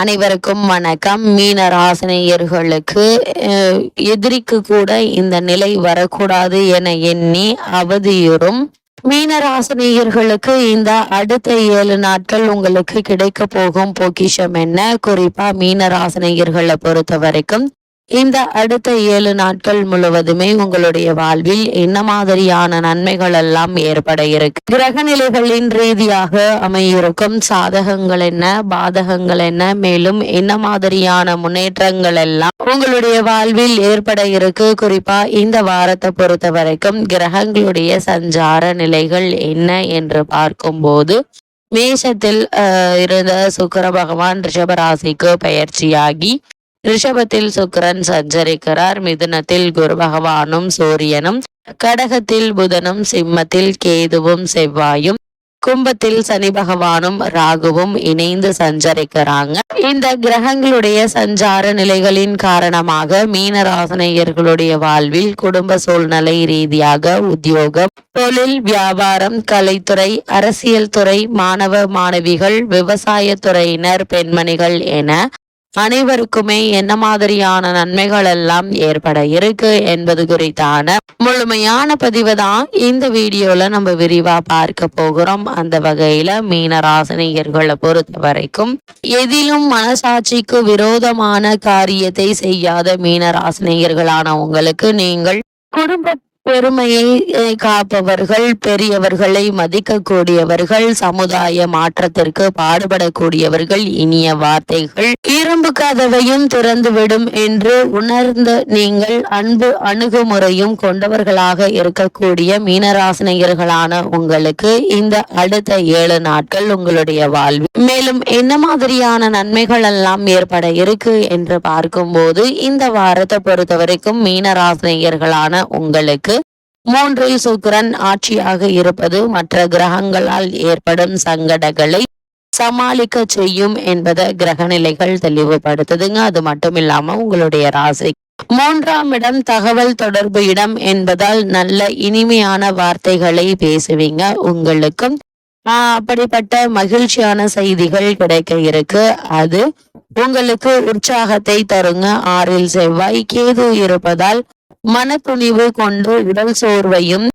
அனைவருக்கும் வணக்கம். மீன ராசினியர்களுக்கு எதிரிக்கு கூட இந்த நிலை வரக்கூடாது என எண்ணி அவதியுறும். மீனராசினியர்களுக்கு இந்த அடுத்த ஏழு நாட்கள் உங்களுக்கு கிடைக்க போகும் பொக்கிஷம் என்ன? குறிப்பா மீனராசினியர்களை பொறுத்த வரைக்கும் இந்த அடுத்த ஏழு நாட்கள் முழுவதுமே உங்களுடைய வாழ்வில் என்ன மாதிரியான நன்மைகள் எல்லாம் ஏற்பட இருக்கு? கிரக நிலைகளின் ரீதியாக அமையிருக்கும் சாதகங்கள் என்ன பாதகங்கள் என்ன மேலும் என்ன மாதிரியான முன்னேற்றங்கள் எல்லாம் உங்களுடைய வாழ்வில் ஏற்பட இருக்கு? குறிப்பா இந்த வாரத்தை பொறுத்த வரைக்கும் கிரகங்களுடைய சஞ்சார நிலைகள் என்ன என்று பார்க்கும்போது மேஷத்தில் அஹ், இருந்த சுக்கர பகவான் ரிஷபராசிக்கு பயிற்சியாகி ரிஷபத்தில் சுக்கிரன் சஞ்சரிக்கிறார். மிதுனத்தில் குரு பகவானும் சூரியனும் கடகத்தில் புதனும் சிம்மத்தில் கேதுவும் செவ்வாயும் கும்பத்தில் சனி பகவானும் ராகுவும் இணைந்து சஞ்சரிக்கிறாங்க. இந்த கிரகங்களுடைய சஞ்சார நிலைகளின் காரணமாக மீனராசனையர்களுடைய வாழ்வில் குடும்ப சூழ்நிலை ரீதியாக உத்தியோகம் தொழில் வியாபாரம் கலைத்துறை அரசியல் துறை மாணவ மாணவிகள் விவசாய துறையினர் பெண்மணிகள் என அனைவருக்குமே என்ன மாதிரியான நன்மைகள் எல்லாம் ஏற்பட இருக்கு என்பது குறித்தான முழுமையான பதிவு தான் இந்த வீடியோல நம்ம விரிவா பார்க்க போகிறோம். அந்த வகையில மீன ராசினியர்களை பொறுத்த வரைக்கும் எதிலும் மனசாட்சிக்கு விரோதமான காரியத்தை செய்யாத மீன ராசினியர்களான உங்களுக்கு நீங்கள் குடும்ப பெருமையை காப்பவர்கள் பெரியவர்களை மதிக்கக்கூடியவர்கள் சமுதாய மாற்றத்திற்கு பாடுபடக்கூடியவர்கள் இனிய வார்த்தைகள். இரும்பு கதவையும் திறந்துவிடும் என்று உணர்ந்த நீங்கள் அன்பு அணுகுமுறையும் கொண்டவர்களாக இருக்கக்கூடிய மீனராசினியர்களான உங்களுக்கு இந்த அடுத்த ஏழு நாட்கள் உங்களுடைய வாழ்வு மேலும் என்ன மாதிரியான நன்மைகள் எல்லாம் ஏற்பட இருக்கு என்று பார்க்கும்போது இந்த வாரத்தை பொறுத்தவரைக்கும் மீனராசினியர்களான உங்களுக்கு மூன்றில் சுக்கிரன் ஆட்சியாக இருப்பது மற்ற கிரகங்களால் ஏற்படும் சங்கடங்களை சமாளிக்க செய்யும் என்பதை கிரகநிலைகள் தெளிவுபடுத்துதுங்க. அது மட்டும் இல்லாம உங்களுடைய ராசி. மூன்றாம் இடம் தகவல் தொடர்பு இடம் என்பதால் நல்ல இனிமையான வார்த்தைகளை பேசுவீங்க. உங்களுக்கும் ஆஹ் அப்படிப்பட்ட மகிழ்ச்சியான செய்திகள் கிடைக்க இருக்கு. அது உங்களுக்கு உற்சாகத்தை தருங்க. ஆறில் செவ்வாய் கேது இருப்பதால் மனத்துணிவு கொண்டு உடல் சோர்வையும்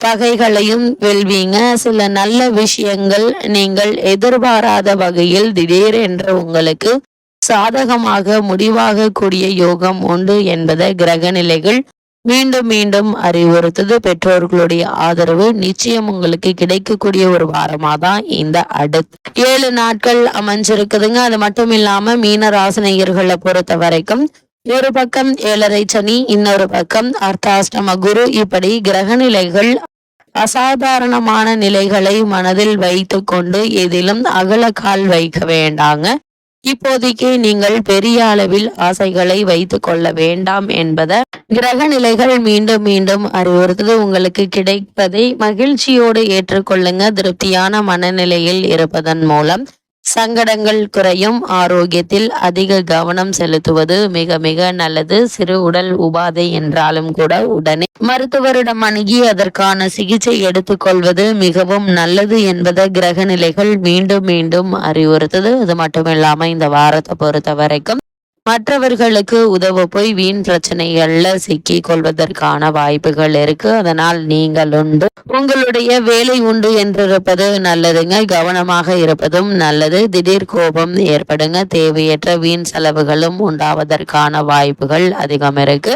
பகைகளையும் வெல்வீங்க. சில நல்ல விஷயங்கள் நீங்கள் எதிர்பாராத வகையில் திடீரென்று உங்களுக்கு சாதகமாக முடிவாக கூடிய யோகம் உண்டு என்பதை கிரக நிலைகள் மீண்டும் மீண்டும் அறிவுறுத்தது. பெற்றோர்களுடைய ஆதரவு நிச்சயம் உங்களுக்கு கிடைக்கக்கூடிய ஒரு வாரமா தான் இந்த அடுத்த ஏழு நாட்கள் அமைஞ்சிருக்குதுங்க. அது மட்டும் இல்லாம மீன ராசினியர்களை பொறுத்த வரைக்கும் ஒரு பக்கம் ஏழரை சனி இன்னொரு பக்கம் அர்த்தாஷ்டம குரு. இப்படி கிரக நிலைகள் அசாதாரணமான நிலைகளை மனதில் வைத்து கொண்டு எதிலும் அகலக்கால் வைக்க வேண்டாங்க. இப்போதைக்கு நீங்கள் பெரிய அளவில் ஆசைகளை வைத்து கொள்ள வேண்டாம் என்பதை கிரக நிலைகள் மீண்டும் மீண்டும் அறிவுறுத்தது. உங்களுக்கு கிடைப்பதை மகிழ்ச்சியோடு ஏற்றுக்கொள்ளுங்க. திருப்தியான மனநிலையில் இருப்பதன் மூலம் சங்கடங்கள் குறையும். ஆரோக்கியத்தில் அதிக கவனம் செலுத்துவது மிக மிக நல்லது. சிறு உடல் உபாதை என்றாலும் கூட உடனே மருத்துவரிடம் அணுகி அதற்கான சிகிச்சை எடுத்துக்கொள்வது மிகவும் நல்லது என்பதை கிரக நிலைகள் மீண்டும் மீண்டும் அறிவுறுத்தது. அது மட்டும் இல்லாம இந்த வாரத்தை பொறுத்த வரைக்கும் மற்றவர்களுக்கு உதவ போய் வீண் பிரச்சனைகள்ல சிக்கி கொள்வதற்கான வாய்ப்புகள் இருக்கு. அதனால் நீங்கள் உண்டு. உங்களுடைய வேலை உண்டு என்றிருப்பது நல்லதுங்க. கவனமாக இருப்பதும் நல்லது. திடீர் கோபம் ஏற்படுங்க. தேவையற்ற வீண் செலவுகளும் உண்டாவதற்கான வாய்ப்புகள் அதிகம் இருக்கு.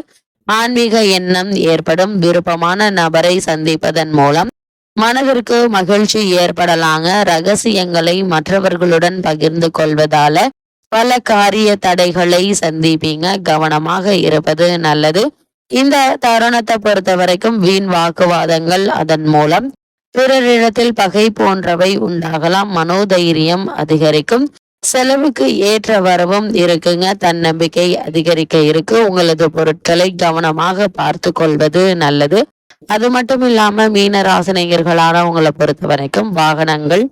ஆன்மீக எண்ணம் ஏற்படும். விருப்பமான நபரை சந்திப்பதன் மூலம் மனதிற்கு மகிழ்ச்சி ஏற்படலாங்க. ரகசியங்களை மற்றவர்களுடன் பகிர்ந்து கொள்வதால பல காரிய தடைகளை சந்திப்பீங்க. கவனமாக இருப்பது நல்லது. இந்த தருணத்தை பொறுத்த வரைக்கும் வீண் வாக்குவாதங்கள் அதன் மூலம் பிறரிடத்தில் பகை போன்றவை உண்டாகலாம். மனோதைரியம் அதிகரிக்கும். செலவுக்கு ஏற்ற வரவும் இருக்குங்க. தன்னம்பிக்கை அதிகரிக்க இருக்கு. உங்களது பொருட்களை கவனமாக பார்த்து கொள்வது நல்லது. அது மட்டும் இல்லாம மீன ராசினியர்களான உங்களை பொறுத்த வரைக்கும் வாகனங்கள்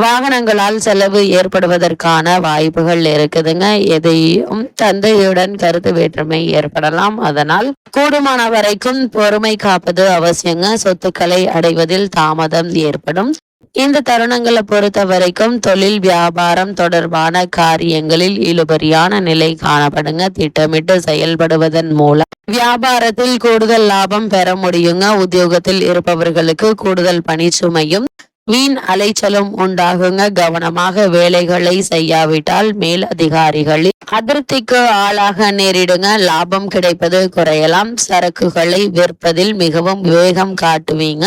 வாகனங்களால் செலவு ஏற்படுவதற்கான வாய்ப்புகள் இருக்குதுங்க. எதையும் தந்தையுடன் கருத்து வேற்றுமை ஏற்படலாம். அதனால் கூடுமான வரைக்கும் பொறுமை காப்பது அவசியங்க. சொத்துக்களை அடைவதில் தாமதம் ஏற்படும். இந்த தருணங்களை பொறுத்த வரைக்கும் தொழில் வியாபாரம் தொடர்பான காரியங்களில் இழுபறியான நிலை காணப்படுங்க. திட்டமிட்டு செயல்படுவதன் மூலம் வியாபாரத்தில் கூடுதல் லாபம் பெற முடியுங்க. உத்தியோகத்தில் இருப்பவர்களுக்கு கூடுதல் பணிச்சுமையும் வீண் அலைச்சலும் உண்டாகுங்க. கவனமாக வேலைகளை செய்யாவிட்டால் மேல் அதிகாரிகளில் அதிருப்திக்கு ஆளாக நேரிடுங்க. லாபம் கிடைப்பது குறையலாம். சரக்குகளை விற்பதில் மிகவும் வேகம் காட்டுவீங்க.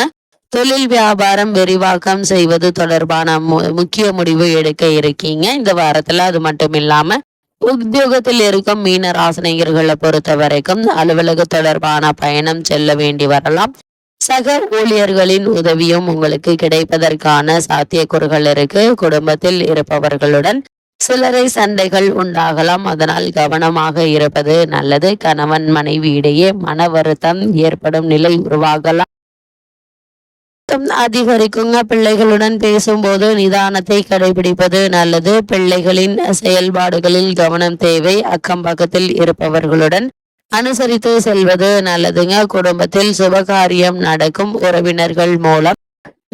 தொழில் வியாபாரம் விரிவாக்கம் செய்வது தொடர்பான மு- முக்கிய முடிவு எடுக்க இருக்கீங்க. இந்த வாரத்துல அது மட்டும் இல்லாம உத்தியோகத்தில் இருக்கும் மீன ராசினியர்களை பொறுத்த வரைக்கும் அலுவலக தொடர்பான பயணம் செல்ல வேண்டி வரலாம். சக ஊழியர்களின் உதவியும் உங்களுக்கு கிடைப்பதற்கான சாத்தியக்கூறுகள் இருக்கு. குடும்பத்தில் இருப்பவர்களுடன் சிலரை சண்டைகள் உண்டாகலாம். அதனால் கவனமாக இருப்பது நல்லது. கணவன் மனைவி இடையே மன வருத்தம் ஏற்படும் நிலை உருவாகலாம். அதிகரிக்குங்க. பிள்ளைகளுடன் பேசும்போது நிதானத்தை கடைபிடிப்பது நல்லது. பிள்ளைகளின் செயல்பாடுகளில் கவனம் தேவை. அக்கம் பக்கத்தில் இருப்பவர்களுடன் அனுசரித்து செல்வது நல்லதுங்க. குடும்பத்தில் சுபகாரியம் நடக்கும் உறவினர்கள் மூலம்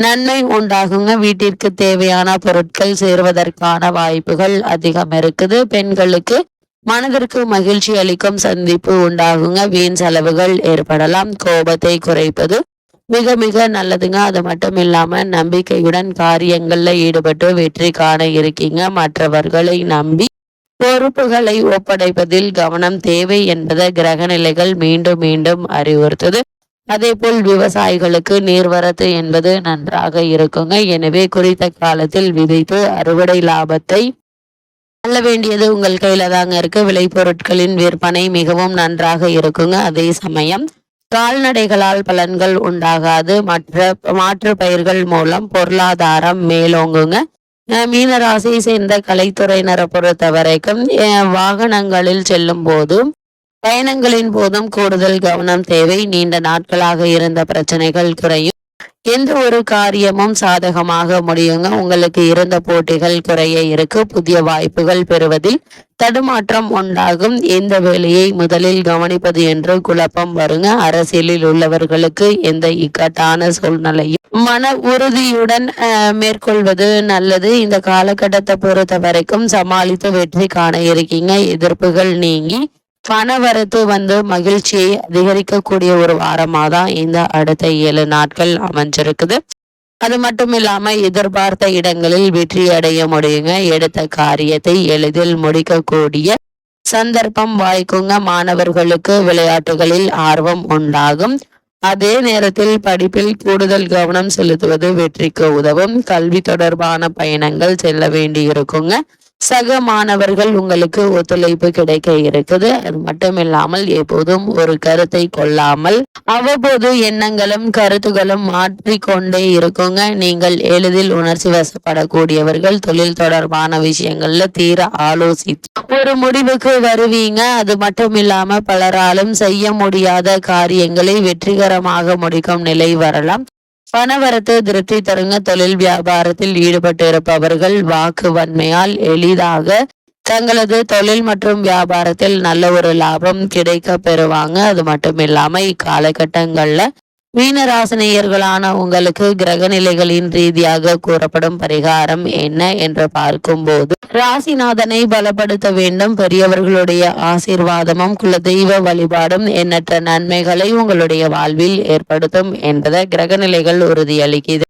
நன்மை உண்டாகுங்க. வீட்டிற்கு தேவையான பொருட்கள் சேருவதற்கான வாய்ப்புகள் அதிகம் இருக்குது. பெண்களுக்கு மனதிற்கு மகிழ்ச்சி அளிக்கும் சந்திப்பு உண்டாகுங்க. வீண் செலவுகள் ஏற்படலாம். கோபத்தை குறைப்பது மிக மிக நல்லதுங்க. அது மட்டும் இல்லாம நம்பிக்கையுடன் காரியங்கள்ல ஈடுபட்டு வெற்றி காண இருக்கீங்க. மற்றவர்களை நம்பி பொறுப்புகளை ஒப்படைப்பதில் கவனம் தேவை என்பதை கிரகநிலைகள் மீண்டும் மீண்டும் அறிவுறுத்தது. அதே போல் விவசாயிகளுக்கு நீர்வரத்து என்பது நன்றாக இருக்குங்க. எனவே குறித்த காலத்தில் விதைப்பு அறுவடை லாபத்தை அல்ல வேண்டியது உங்கள் கையில தாங்க இருக்கு. விளைபொருட்களின் விற்பனை மிகவும் நன்றாக இருக்குங்க. அதே சமயம் கால்நடைகளால் பலன்கள் உண்டாகாது. மற்ற மாற்று பயிர்கள் மூலம் பொருளாதாரம் மேலோங்குங்க. மீன ராசியை சேர்ந்த கலைத்துறையினரை பொறுத்த வரைக்கும் வாகனங்களில் செல்லும் போதும் பயணங்களின் போதும் கூடுதல் கவனம் தேவை. நீண்ட நாட்களாக இருந்த பிரச்சனைகள் குறையும். எந்த ஒரு காரியமும் சாதகமாக முடியுங்க. உங்களுக்கு இருந்த போட்டிகள் குறைய இருக்கு. புதிய வாய்ப்புகள் பெறுவதில் தடுமாற்றம் உண்டாகும். எந்த வேலையை முதலில் கவனிப்பது என்று குழப்பம் வருங்க. அரசியலில் உள்ளவர்களுக்கு எந்த இக்கட்டான சூழ்நிலையும் மன உறுதியுடன் மேற்கொள்வது நல்லது. இந்த காலகட்டத்தை பொறுத்த வரைக்கும் சமாளித்து வெற்றி காண இருக்கீங்க. எதிர்ப்புகள் நீங்கி பணவரத்து வந்து மகிழ்ச்சியை அதிகரிக்கக்கூடிய ஒரு வாரமாக தான் இந்த அடுத்த ஏழு நாட்கள் அமைஞ்சிருக்குது. அது மட்டும் இல்லாம எதிர்பார்த்த இடங்களில் வெற்றி அடைய முடியுங்க. எடுத்த காரியத்தை எளிதில் முடிக்கக்கூடிய சந்தர்ப்பம் வாய்க்குங்க. மாணவர்களுக்கு விளையாட்டுகளில் ஆர்வம் உண்டாகும். அதே நேரத்தில் படிப்பில் கூடுதல் கவனம் செலுத்துவது வெற்றிக்கு உதவும். கல்வி தொடர்பான பயணங்கள் செல்ல வேண்டி இருக்குங்க சக மாணவர்கள் உங்களுக்கு ஒத்துழைப்பு கிடைக்க இருக்குது. அது மட்டும் இல்லாமல் எப்போதும் ஒரு கருத்தை கொள்ளாமல் அவ்வப்போது எண்ணங்களும் கருத்துகளும் மாற்றிக்கொண்டே இருக்குங்க. நீங்கள் எளிதில் உணர்ச்சி வசப்படக்கூடியவர்கள் தொழில் தொடர்பான விஷயங்கள்ல தீர ஆலோசித்து ஒரு முடிவுக்கு வருவீங்க. அது மட்டும் இல்லாம பலராலும் செய்ய முடியாத காரியங்களை வெற்றிகரமாக முடிக்கும் நிலை வரலாம். பணவரத்து திருப்தி தருங்க. தொழில் வியாபாரத்தில் ஈடுபட்டு இருப்பவர்கள் வாக்கு வன்மையால் எளிதாக தங்களது தொழில் மற்றும் வியாபாரத்தில் நல்ல ஒரு லாபம் கிடைக்க பெறுவாங்க. அது மட்டும் இல்லாம இக்காலகட்டங்கள்ல மீனராசினியர்களான உங்களுக்கு கிரக நிலைகளின் ரீதியாக கூறப்படும் பரிகாரம் என்ன என்று பார்க்கும்போது ராசிநாதனை பலப்படுத்த வேண்டும். பெரியவர்களுடைய ஆசீர்வாதமும் குலதெய்வ வழிபாடும் எண்ணற்ற நன்மைகளை உங்களுடைய வாழ்வில் ஏற்படுத்தும் என்பதை கிரக நிலைகள் உறுதியளிக்கிறது